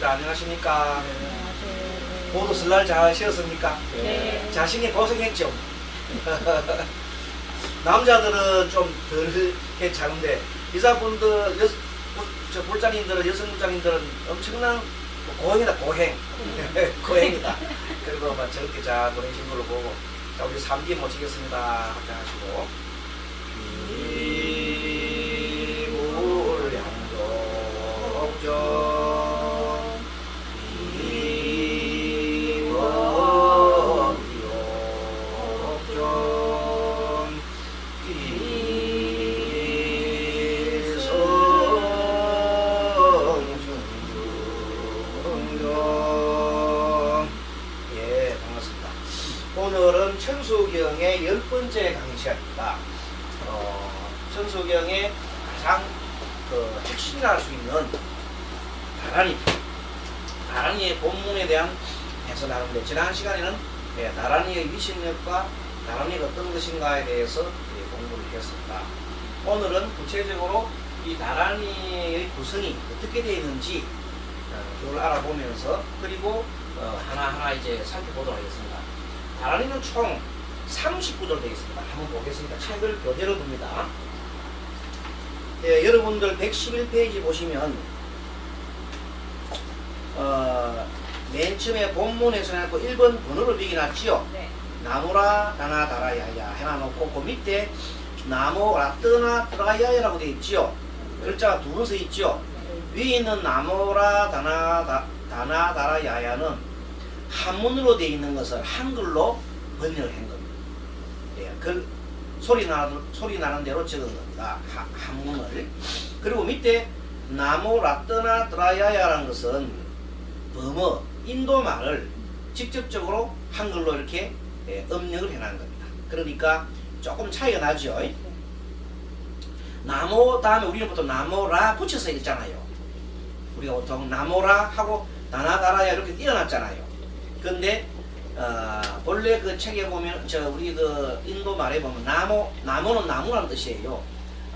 반갑습니다. 안녕하십니까? 안녕하세요. 모두 설날 잘 쉬었습니까? 네. 자신이 고생했죠. 남자들은 좀 덜 괜찮은데 여자분들 여, 저 볼장님들은 여성 볼장님들은 엄청난 고행이다 고행 고행이다. 그리고 막 저렇게 잘 보내신 걸로 보고 자 우리 삼기 모시겠습니다. 합장하시고 비물양독정 열 번째 강의 시간입니다. 어, 천수경의 가장 그 핵심이라 수 있는 다란이 다란이의 본문에 대한 해설을 하는데 지난 시간에는 예, 다란이의 위신력과 다란이가 어떤 것인가에 대해서 예, 공부를 했습니다. 오늘은 구체적으로 이 다란이의 구성이 어떻게 되어 있는지 어, 그걸 알아보면서 그리고 어, 하나하나 이제 살펴보도록 하겠습니다. 다란이는 총 39절 되어 있습니다. 한번 보겠습니다. 책을 교재로 둡니다. 예, 여러분들 111페이지 보시면 어, 맨 처음에 본문에서 해놓고 1번 번호를 비기놨지요. 네. 나무라 다나 다라야야 해놔놓고 그 밑에 나무 라 뜨나 드라야야라고 되어 있지요. 글자가 두 번 써 있지요. 위에 있는 나무라 다나 다, 다나 다라야야는 한문으로 되어 있는 것을 한글로 번역을 한 겁니다. 예, 그 소리 나 소리 나는 대로 적은 겁니다. 하, 한문을. 그리고 밑에 나무 라뜨나 드라야야라는 것은 범어 인도 말을 직접적으로 한글로 이렇게 예, 음력을 해놓은 겁니다. 그러니까 조금 차이가 나죠. 나무 다음에 우리는 보통 나무라 붙여서 읽잖아요. 우리가 보통 나무라 하고 나나다라야 이렇게 띄어놨잖아요. 근데 어, 본래 그 책에 보면 저 우리 그 인도 말에 보면 나무 나무는 나무라는 뜻이에요.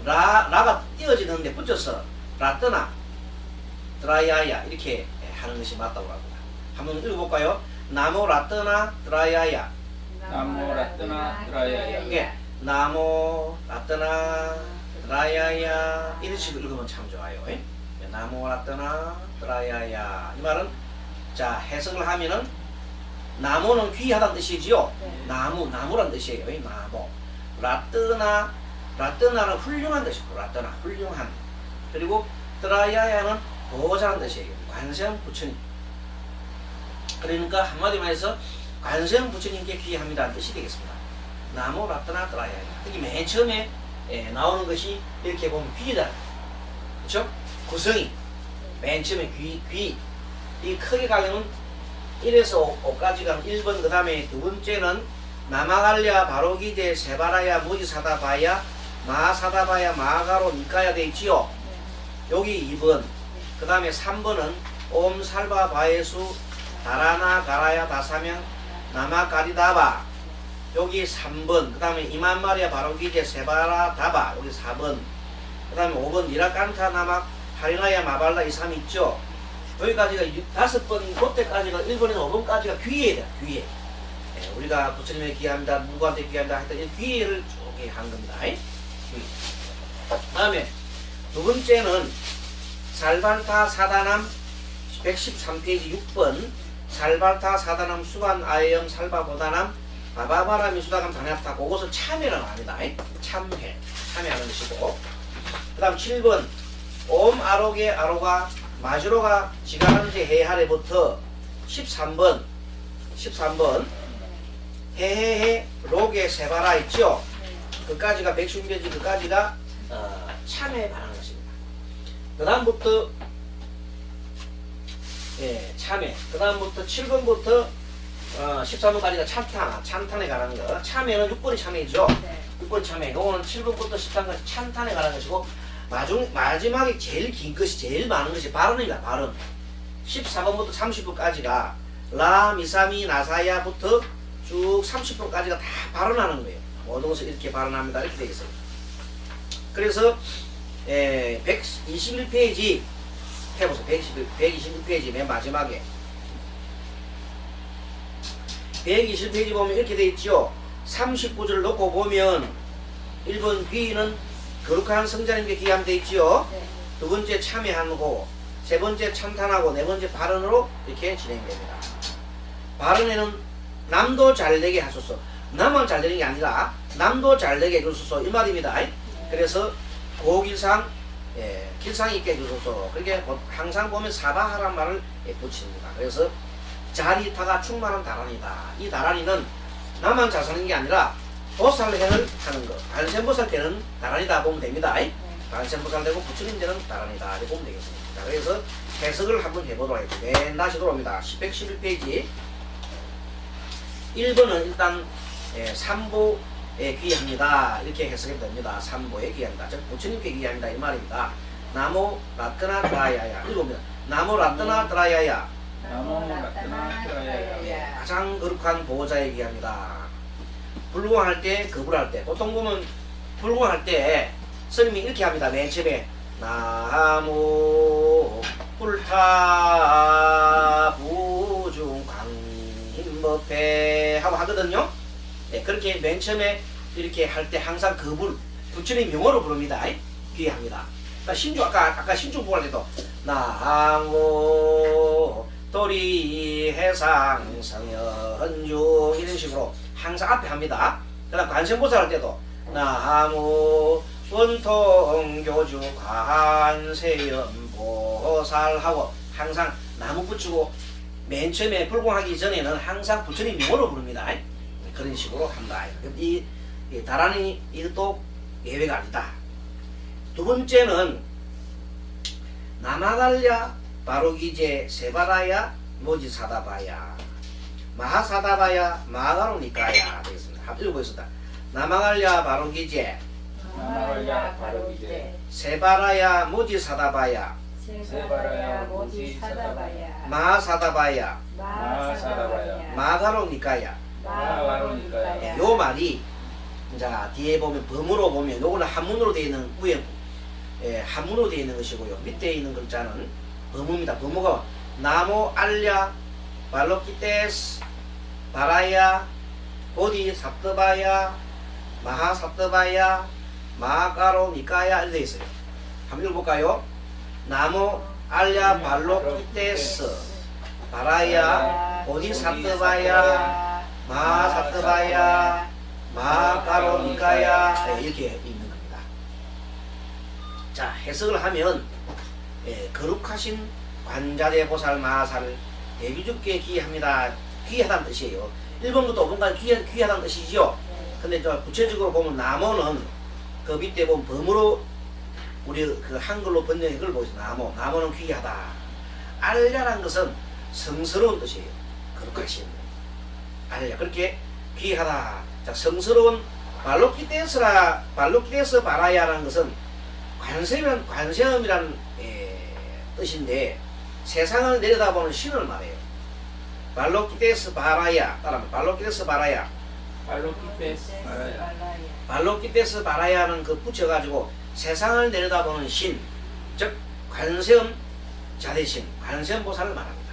라 라가 띄어지는데 붙여서 라뜨나 드라야야 이렇게 하는 것이 맞다고 합니다. 한번 읽어볼까요? 나무 라뜨나 드라야야 나무 라뜨나 드라야야. 이게 나무 라뜨나 드라야야 이런 식으로 읽으면 참 좋아요. 예? 나무 라뜨나 드라야야 이 말은 자 해석을 하면은 나무는 귀하다는 뜻이지요. 네. 나무 나무란 뜻이에요. 이 나무 라뜨나 라뜨나는 훌륭한 뜻이고 라뜨나 훌륭한 그리고 드라야야는 보호자란 뜻이에요. 관세음 부처님. 그러니까 한마디로 해서 관세음 부처님께 귀합니다는 뜻이 되겠습니다. 나무 라뜨나 드라야야. 특히 맨 처음에 예, 나오는 것이 이렇게 보면 귀다. 그렇죠? 구성이 맨 처음에 귀, 귀. 이 크게 가면 1에서 5까지가 1번 그 다음에 두 번째는 나마갈랴 바로기제 세바라야 무지사다바야 마사다바야 마가로 니까야 돼 있지요. 여기 2번. 그 다음에 3번은 옴 살바 바예수 다라나 가라야 다사명 나마가리다바 여기 3번. 그 다음에 이만마리아 바로기제 세바라 다바 여기 4번. 그 다음에 5번 니라칸타 나막 하리나야 마발라 이 3 있죠. 여기까지가 유- 다섯 번, 그때까지가 1번에서 5번까지가 귀예다, 귀예. 예, 우리가 부처님에 귀합니다, 누구한테 귀합니다 했던 이 귀예를 쭉 한 겁니다. 예? 귀. 다음에 두 번째는 살발타 사다남 113페이지 6번 살발타 사다남 수반 아예엄 살바보다남 바바바라미 수다감 다냐타 그것을 참회라고 합니다. 예? 참회, 참회하는 것이고 그 다음 7번 옴 아로게 아로가 마주로가 지가한제 해하래부터 13번 13번 해해해 로게 세바라 있죠? 그까지가 백순교지 그까지가 어, 참에 관한 것입니다. 그 다음부터 예, 참에 그 다음부터 7번부터 어, 13번까지가 참탄 참탄에 관한 거. 참에는 6번이 참회죠? 네. 6번 참회. 요거는 7번부터 13번까지 참탄에 관한 것이고 마중, 마지막에 제일 긴 것이 제일 많은 것이 발언입니다. 발언. 14번부터 30번까지가 라 미사미 나사야부터 쭉 30번까지가 다 발언하는 거예요. 모든 것을 이렇게 발언합니다. 이렇게 되어 있어요. 그래서 에, 121페이지 해보세요. 121, 121페이지 맨 마지막에 120페이지 보면 이렇게 돼 있죠. 39절 놓고 보면 1번 귀는 거룩한 성자님께 귀하면 돼 있죠. 네. 두 번째 참여하고 세 번째 참탄하고 네 번째 발언으로 이렇게 진행됩니다. 발언에는 남도 잘되게 하소서. 나만 잘되는 게 아니라 남도 잘되게 해주소서 이 말입니다. 그래서 고길상 예, 길상 있게 해주소서. 그렇게 보- 항상 보면 사바하란 말을 예, 붙입니다. 그래서 자리타가 충만한 다란이다. 이 다란이는 나만 잘 사는 게 아니라 보살행을 하는 것. 관세보살 때는 다란이다 보면 됩니다. 관세보살 되고 부처님 되는 다란이다. 이렇게 보면 되겠습니다. 자, 그래서 해석을 한번 해보도록 하겠습니다. 맨 다시 돌아옵니다. 111페이지 1번은 일단 예, 삼보에 귀합니다. 이렇게 해석이 됩니다. 삼보에 귀합니다. 즉 부처님께 귀합니다. 이 말입니다. 나모 라뜨나 드라야야. 읽으면 나모 라뜨나 드라야야. 나모 라뜨나 드라야야. 가장 거룩한 보호자에 귀합니다. 불공할 때, 거부할 때. 보통 보면 불공할 때 스님이 이렇게 합니다. 맨 처음에 나무 불타 부중 강인법회 하고 하거든요. 네, 그렇게 맨 처음에 이렇게 할 때 항상 그불 부처님 명호로 부릅니다. 귀합니다. 그러니까 신주 아까 아까 신주 부할 때도 나무 도리 해상 성현주 이런 식으로 항상 앞에 합니다. 그 다음 관세음보살 할 때도 나무 원통교주 관세음보살하고 항상 나무 붙이고 맨 처음에 불공하기 전에는 항상 부처님 명호로 부릅니다. 그런 식으로 한다. 이, 이 다란이 이것도 예외가 아니다. 두 번째는 나마갈랴 바로기제 세바라야 모지사다바야 마하사다바야 마가로니까야 되겠습니다. 합 읽어보겠습니다. 나마갈랴 바로기제 나마갈랴 바로기제 세바라야 모지사다바야 세바라야 모지 사다바야 마하사다바야 마사다바야 마가로니까야 마가로니까야. 예, 요 말이 이제 뒤에 보면 범으로 보면 요거는 한문으로 되어 있는 위에 예, 한문으로 되어 있는 것이고요. 밑에 있는 글자는 범우입니다. 범우가 나무 알랴 발로키테스 바라야 보디 삽드바야 마하 삽드바야 마가로 니까야 되어 있어요. 한번 읽어볼까요? 나무 알랴 발로 키테스 바라야 보디 삽드바야 마 사트바야 마가로 니까야 네, 이렇게 있는 겁니다. 자 해석을 하면 예, 거룩하신 관자대 보살 마살 대비주께 귀합니다. 귀하다는 뜻이에요. 1번부터 5번까지 귀하, 귀하다는 뜻이죠. 근데 저 구체적으로 보면 나무는 그 밑에 보면 범으로 우리 그 한글로 번역한 걸 보세요. 나무. 나무는 귀하다. 알ля란 것은 성스러운 뜻이에요. 거룩하신. 알려 그렇게 귀하다. 자 성스러운 발로키테스라 발로키테스 바라야라는 것은 관세면 관세음이라는 에, 뜻인데 세상을 내려다보는 신을 말해요. 발로키테스 바라야 따라하면 발로키테스 바라야 발로키테스 바라야는 그 붙여가지고 세상을 내려다보는 신, 즉 관세음 자대신, 관세음 보살을 말합니다.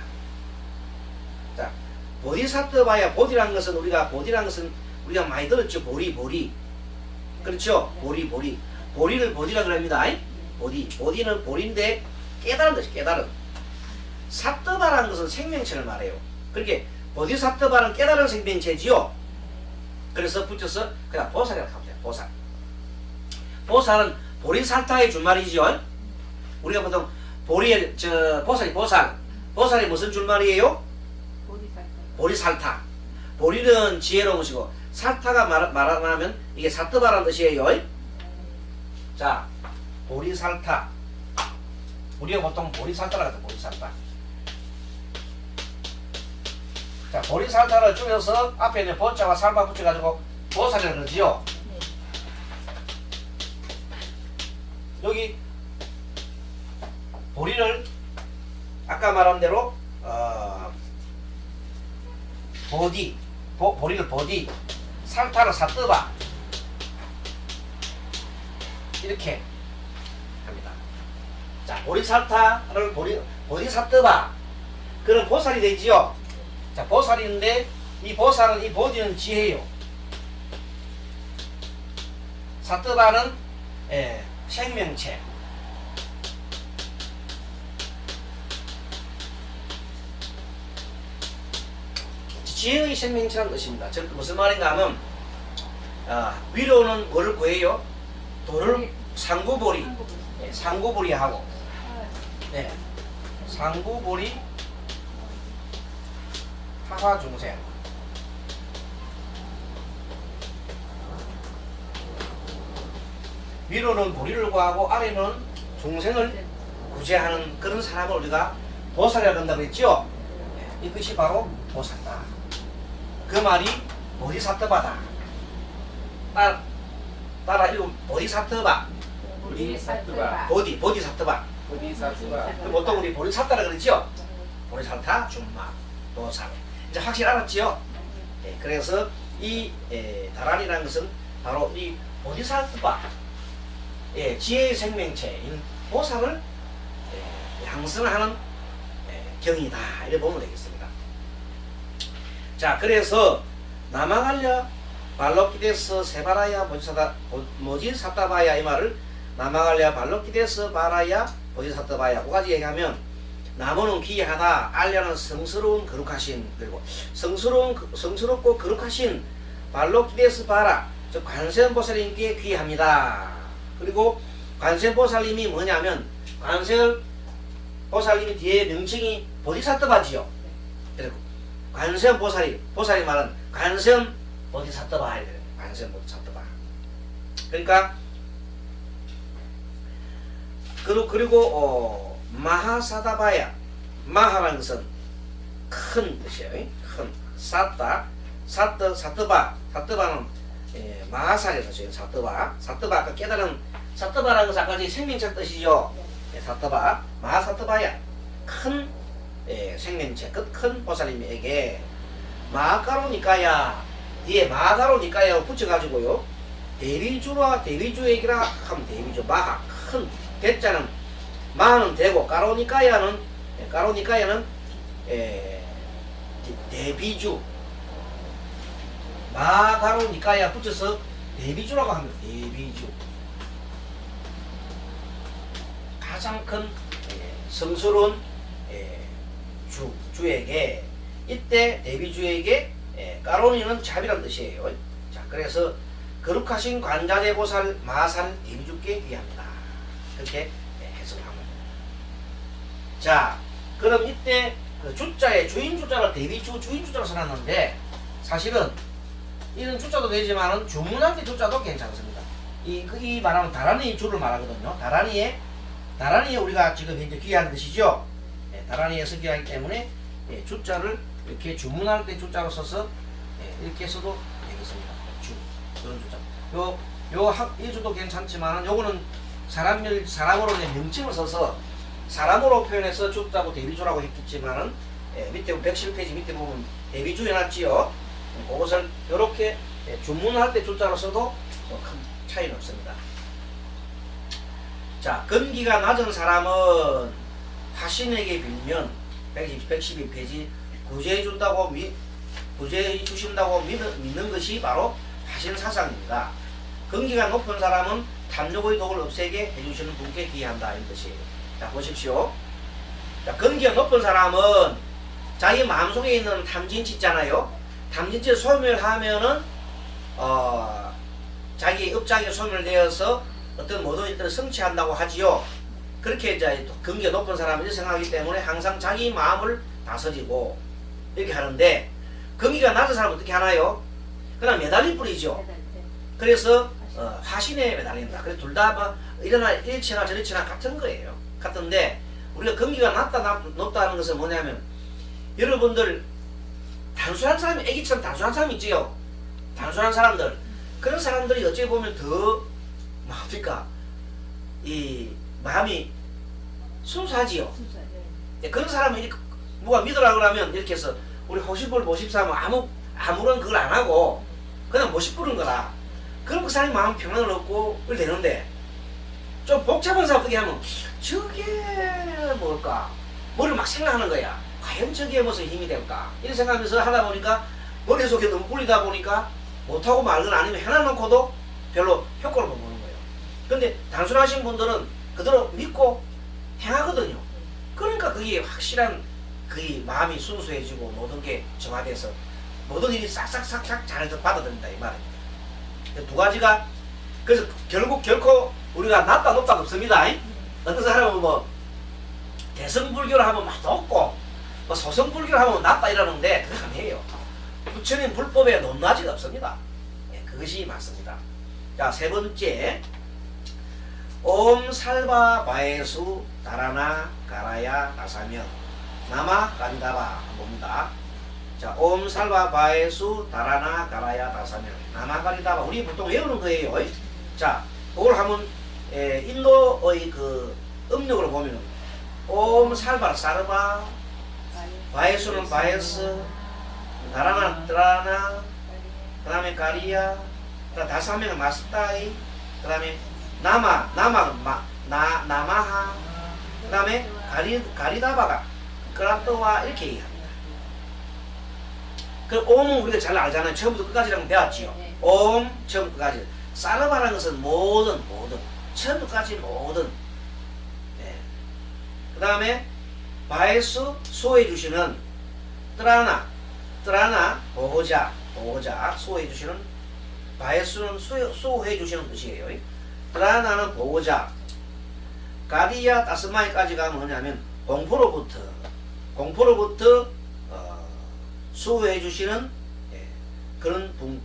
자, 보디사트바야 보디라는 것은 우리가 보디라는 것은 우리가 많이 들었죠. 보리 보리 그렇죠. 보리 보리 보리를 보디라 그럽니다. 보디 보디는 보리인데 깨달은 뜻이 깨달은 사트바라는 것은 생명체를 말해요. 그렇게 보디사트바는 깨달은 생명체지요. 그래서 붙여서 그냥 보살이라고 합니다. 보살. 보살은 보리살타의 줄말이죠. 우리가 보통 보리 저 보살이 보살 보살이 무슨 줄말이에요? 보리살타. 보리는 지혜로운 것이고 살타가 말, 말하면 이게 사뜨바라는 뜻이에요. 자, 보리살타. 우리가 보통 보리살타라고 하죠. 보리살타. 자, 보리살타를 줄여서 앞에 있는 보자와 살바 붙여가지고 보살이라고 그러지요. 여기 보리를 아까 말한 대로 어, 보디 보, 보리를 보디 살타를 사뜨바 이렇게 합니다. 자, 보리사타를 보리, 보리사트바. 그런 보살이 되지요. 자, 보살인데, 이 보살은, 이 보디는 지혜요. 사트바는, 예, 생명체. 지혜의 생명체라는 것입니다. 즉, 무슨 말인가 하면, 아, 위로는 뭐를 구해요? 도를 상구보리, 예, 상구보리 하고, 네. 상구보리 하화중생 위로는 보리를 구하고 아래는 중생을 구제하는 그런 사람을 우리가 보살이라 한다 그랬죠? 예, 이것이 바로 보살이다. 그 말이 보리사트바다. 따, 따라 읽으면 보리사트바. 보리사트바. 보디, 보디사트바. 보디사트바. 그 보통 우리 보리사타라 그러죠? 보리사타, 준마, 보살. 이제 확실히 알았지요? 예, 그래서 이 에, 다란이라는 것은 바로 이 보디사트바, 예, 지혜의 생명체인 보살을 예, 향선하는 예, 경이다. 이렇게 보면 되겠습니다. 자, 그래서 남아갈려 발로키데스 세바라야 모지사타바야 이 말을 남아갈려 발로키데스 바라야 보지사타바야 그 가지 얘기하면 나무는 기이하다 알려는 성스러운 거룩하신 그리고 성스러운 그- 성스럽고 거룩하신 발로키데스 바라 즉 관세음보살님께 귀합니다. 그리고 관세음보살님이 뭐냐면 관세음보살님이 뒤에 명칭이 보디사트바지요. 그리고 관세음 보살이 말은 관세음 보디사트바 관세음 보디사트바 그러니까 그리고 그리고 어, 마하사다바야. 마하라는 것은 큰 뜻이에요. 큰. 사타 사트 사트바. 사트바는 예, 마하살의 뜻이에요 사트바. 사트바 아까 깨달은 사트바라는 것은 아까 제 생명체 뜻이죠. 예, 사트바. 마하사트바야. 큰 예, 생명체 그큰 보살님에게 마가로니까야. 뒤에 마가로니까야 붙여가지고요. 대리주와 대리주에게라 하면 대리주 마하 큰. 대자는 마는 되고 까로니까야는 예, 까로니까야는 예, 대비주 마가로니까야 붙여서 대비주라고 합니다 대비주 가장 큰 예, 성스러운 예, 주, 주에게 이때 대비주에게 예, 까로니는 자비란 뜻이에요. 자, 그래서 거룩하신 관자대보살 마살 대비주께 귀합니다. 그렇게. 자, 그럼 이때 그 주자의 주인 주자를 대비주 주인 주자로 써놨는데 사실은 이런 주자도 되지만은 주문한테 주자도 괜찮습니다. 이, 그, 이 말하면 다란이 주를 말하거든요. 다란이에 다란이에 우리가 지금 현재 귀한 것이죠. 예, 다란이에 서 귀하기 때문에 예, 주자를 이렇게 주문할 때 주자로 써서 예, 이렇게 써도 되겠습니다. 주 그런 주자. 요 요 이 주도 괜찮지만은 요거는 사람 사람으로 내 명칭을 써서 사람으로 표현해서 주자고 대비주라고 했겠지만은 예, 밑에 110페이지 밑에 보면 대비주 해놨지요. 그것을 이렇게 예, 주문할 때 주자로 써도 뭐큰 차이는 없습니다. 자, 근기가 낮은 사람은 화신에게 빌면 112페이지 구제해 준다고 미, 구제해 주신다고 믿, 믿는 것이 바로 화신 사상입니다. 근기가 높은 사람은 탐욕의 독을 없애게 해주시는 분께 기한다 이런 뜻이에요. 자 보십시오. 자 근기가 높은 사람은 자기 마음속에 있는 탐진치 있잖아요. 탐진치를 소멸하면은 어 자기 업장에 소멸되어서 어떤 모든 일들을 성취한다고 하지요. 그렇게 이제 근기가 높은 사람은 생각하기 때문에 항상 자기 마음을 다스리고 이렇게 하는데 근기가 낮은 사람은 어떻게 하나요? 그냥 매달릴 뿐이죠. 그래서 어, 화신에 매달린다. 그래서 둘다 뭐 일어나 일치나 저리치나 같은 거예요. 같은데 우리가 근기가 낮다 낮, 높다는 것은 뭐냐면 여러분들 단순한 사람이 애기처럼 단순한 사람 있지요. 단순한 사람들 그런 사람들이 어찌 보면 더 뭡니까 이 마음이 순수하지요. 예, 그런 사람은 이렇게 누가 믿으라 그러면 이렇게 해서 우리 호시불 모십사면 아무 아무런 그걸 안 하고 그냥 모십 부른 거라. 그럼 그 사람이 마음 평안을 얻고 그걸 되는데 좀 복잡한 어떻게 하면 저게 뭘까? 머리를 막 생각하는 거야. 과연 저게 무슨 힘이 될까? 이런 생각하면서 하다 보니까 머릿속에 너무 굴리다 보니까 못하고 말건 아니면 해놔놓고도 별로 효과를 못 보는 거예요. 근데 단순하신 분들은 그대로 믿고 행하거든요. 그러니까 그게 확실한 그 마음이 순수해지고 모든 게 정화돼서 모든 일이 싹싹싹싹 잘 받아들인다 이 말입니다. 그두 가지가 그래서 결국 결코 우리가 낮다 높다 없습니다. 어떤 사람은 뭐 대성불교를 하면 막 높고 뭐 소성불교를 하면 낮다 이러는데 그거 아니에요. 부처님 불법에 높낮이가 없습니다. 예, 그것이 맞습니다. 자, 세 번째. 옴 살바 바에수 다라나 가라야 나사면 나마 간다바 봅니다. 자, 옴 살바 바에수 다라나 가라야 나사면 나마 가리다바 우리 보통 외우는 거예요. 자, 그걸 한번 에, 인도의 그 음력으로 보면은 옴 살바 사르바 바에수는 바에스 다라나 드라나 그 다음에 가리야 그 다섯 명은 마스타이 그 다음에 나마 나마 마, 나, 나마하 그 다음에 가리, 가리다바가 그라토와 이렇게 얘기합니다. 그 옴은 우리가 잘 알잖아요. 처음부터 끝까지랑 배웠지요. 네. 옴 처음부터 끝까지 사르바라는 것은 모든 모든 처음부터 끝까지 모든. 네. 그 다음에 바에수 수호해 주시는 뜨라나 뜨라나 보호자 보호자 수호해 주시는 바에수는 수- 수호해 주시는 뜻이에요. 뜨라나는 보호자. 가리야 따스마이까지가 뭐냐면 공포로부터 공포로부터 어, 수호해 주시는 예, 그런 분